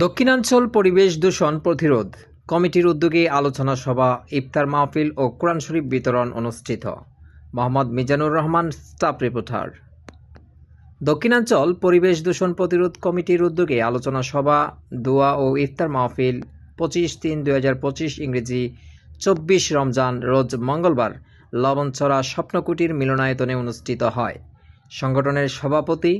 দক্ষিণাঞ্চল পরিবেশ দূষণ প্রতিরোধ কমিটির উদ্যোগে আলোচনা সভা, ইফতার মাহফিল ও কোরআন শরীফ বিতরণ অনুষ্ঠিত। Mohammad Mizanur Rahman, staff reporter. দক্ষিণাঞ্চল পরিবেশ দূষণ প্রতিরোধ কমিটির উদ্যোগে আলোচনা সভা, দোয়া ও ইফতার মাহফিল, পঁচিশ তিন দুই হাজার পঁচিশ ইংরেজি, চব্বিশ রমজান, রোজ মঙ্গলবার, লবণছড়া স্বপ্নকুটির মিলনায়তনে অনুষ্ঠিত হয়। সংগঠনের সভাপতি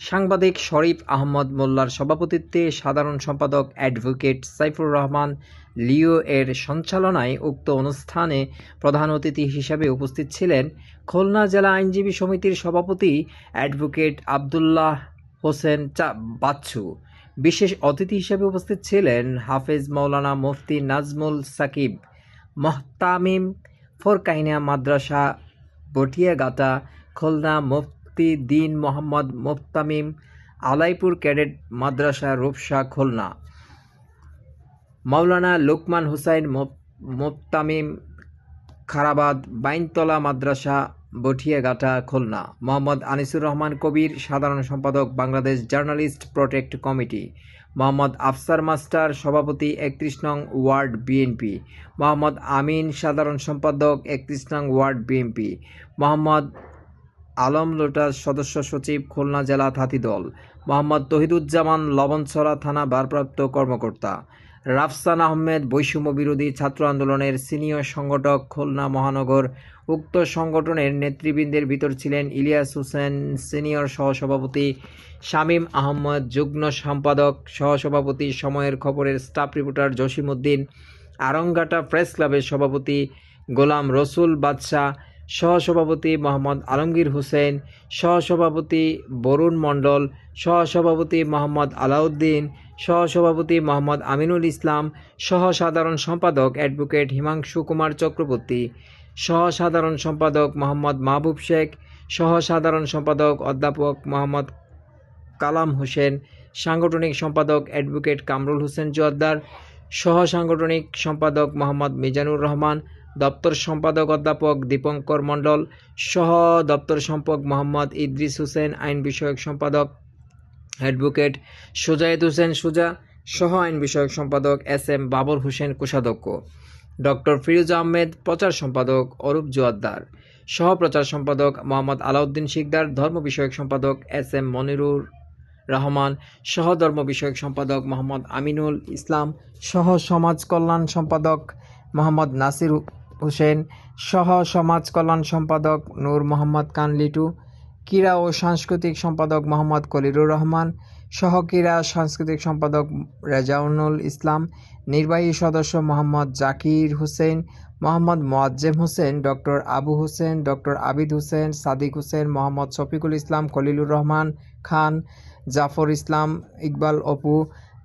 সাংবাদিক শরীফ আহমদ মোল্লার সভাপতিত্বে সাধারণ সম্পাদক অ্যাডভোকেট সাইফুর রহমান লিও এর সঞ্চালনায় উক্ত অনুষ্ঠানে প্রধান অতিথি হিসাবে উপস্থিত ছিলেন খুলনা জেলা আইনজীবী সমিতির সভাপতি অ্যাডভোকেট আবদুল্লাহ হোসেন চা বাচ্চু। বিশেষ অতিথি হিসেবে উপস্থিত ছিলেন হাফেজ মৌলানা মুফতি নাজমুল সাকিব, মহতামিম ফোরকাইনা মাদ্রাসা বটিয়াগাটা খুলনা মুফতি দিন মোহাম্মদ মুফতামিম আলাইপুর ক্যাডেট মাদ্রাসা রূপসা খুলনা। মাওলানা লুকমান হুসাইন মুফ- মুফতামিম খারাবাদ বাইনতলা মাদ্রাসা বঠিয়াঘাটা, খুলনা। মোহাম্মদ আনিসুর রহমান কবির, সাধারণ সম্পাদক, Bangladesh journalist protect committee. Mohammad Afsar master, সভাপতি, একত্রিশ নং ওয়ার্ড বিএনপি। মোহাম্মদ আমিন, সাধারণ সম্পাদক, একত্রিশ নং ward BNP. Mohammad Alam Lotus সদস্য সচিব খুলনা জেলা থাতিদল মোহাম্মদ তহিদুজ্জামান লবণছড়া থানা ভারপ্রাপ্ত কর্মকর্তা, রাফসান আহমেদ বৈষম্য বিরোধী ছাত্র আন্দোলনের সিনিয়র সংগঠক খুলনা মহানগর উক্ত সংগঠনের নেতৃবৃন্দের ভিতর ছিলেন ইলিয়াস হোসেন, সিনিয়র সহসভাপতি শামীম আহমদ যুগ্ম সম্পাদক, সহসভাপতি সময়ের খবরের staff reporter Jasimuddin Aranghata press ক্লাবের সভাপতি গোলাম রসুল বাদশাহ সহসভাপতি মোহাম্মদ আলমগীর হোসেন, সহসভাপতি বরুণ মণ্ডল, সহসভাপতি মোহাম্মদ আলাউদ্দিন, সহসভাপতি মোহাম্মদ আমিনুল ইসলাম সহ সাধারণ সম্পাদক অ্যাডভোকেট হিমাংশু কুমার চক্রবর্তী সহ সাধারণ সম্পাদক মোহাম্মদ মাহবুব শেখ সহ সাধারণ সম্পাদক অধ্যাপক মোহাম্মদ কালাম হোসেন, সাংগঠনিক সম্পাদক অ্যাডভোকেট কামরুল হোসেন জোয়াদ্দার সহ সাংগঠনিক সম্পাদক মোহাম্মদ মিজানুর রহমান দপ্তর সম্পাদক অধ্যাপক দীপঙ্কর মণ্ডল, সহ দপ্তর সম্পাদক মোহাম্মদ ইদ্রিস হোসেন, আইন বিষয়ক সম্পাদক অ্যাডভোকেট সুজায়েদ হোসেন সুজা, সহ আইন বিষয়ক সম্পাদক এস এম বাবর হোসেন কোষাধ্যক্ষ। ডক্টর ফিরোজ আহমেদ, প্রচার সম্পাদক অরূপ জোয়াদ্দার সহ প্রচার সম্পাদক মোহাম্মদ আলাউদ্দিন শিকদার, ধর্ম বিষয়ক সম্পাদক এস এম মনিরুর রহমান, সহ ধর্ম বিষয়ক সম্পাদক মোহাম্মদ আমিনুল ইসলাম, সহ সমাজ কল্যাণ সম্পাদক মোহাম্মদ নাসির হোসেন, সহ সমাজ কল্যাণ সম্পাদক নূর মোহাম্মদ খান লিটু ক্রীড়া ও সাংস্কৃতিক সম্পাদক মোহাম্মদ কলিরুর রহমান, সহ ক্রীড়া, সাংস্কৃতিক সম্পাদক রেজাউনুল ইসলাম, নির্বাহী সদস্য মোহাম্মদ জাকির হোসেন, মোহাম্মদ মোয়াজ্জেম হোসেন, ডক্টর আবু হোসেন, ডক্টর আবিদ হোসেন, সাদিক হোসেন, মোহাম্মদ শফিকুল ইসলাম খলিলুর রহমান খান, জাফর ইসলাম, ইকবাল অপু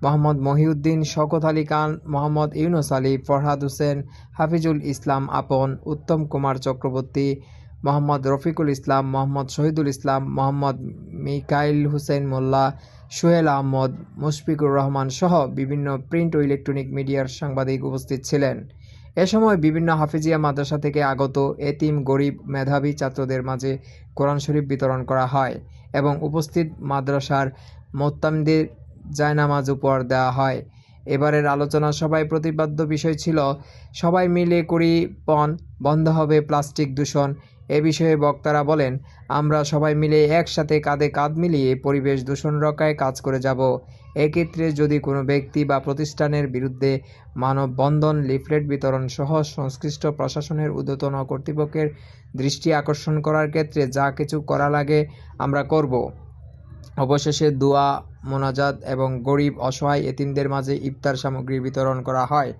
মোহাম্মদ মহিউদ্দিন, শওকত আলী খান, মোহাম্মদ ইউনুস আলী, ফরহাদ হোসেন, হাফিজুল ইসলাম আপন, উত্তম কুমার চক্রবর্তী, মোহাম্মদ রফিকুল ইসলাম, মোহাম্মদ শহীদুল ইসলাম, মোহাম্মদ মিকাইল হুসেন মোল্লা, সোহেল আহমদ, মুশফিকুর রহমান সহ বিভিন্ন প্রিন্ট ও ইলেকট্রনিক মিডিয়ার সাংবাদিক উপস্থিত ছিলেন। এ সময় বিভিন্ন হাফিজিয়া মাদ্রাসা থেকে আগত এতিম, গরিব, মেধাবী ছাত্রদের মাঝে কোরআন শরীফ বিতরণ করা হয় এবং উপস্থিত মাদ্রাসার মোত্তামদের জায়নামাজ উপহার দেওয়া হয়। এবারের আলোচনা সভায় প্রতিপাদ্য বিষয় ছিল, সবাই মিলে করি পণ বন্ধ হবে প্লাস্টিক দূষণ। এ বিষয়ে বক্তারা বলেন, আমরা সবাই মিলে একসাথে কাঁধে কাঁধ মিলিয়ে পরিবেশ দূষণ রক্ষায় কাজ করে যাব। এক্ষেত্রে যদি কোনো ব্যক্তি বা প্রতিষ্ঠানের বিরুদ্ধে মানববন্ধন, লিফলেট বিতরণ সহ সংশ্লিষ্ট প্রশাসনের ঊর্ধ্বতন কর্তৃপক্ষের দৃষ্টি আকর্ষণ করার ক্ষেত্রে যা কিছু করা লাগে আমরা করব। অবশেষে দোয়া মোনাজাত এবং গরিব অসহায় এতিমদের মাঝে ইফতার সামগ্রী বিতরণ করা হয়।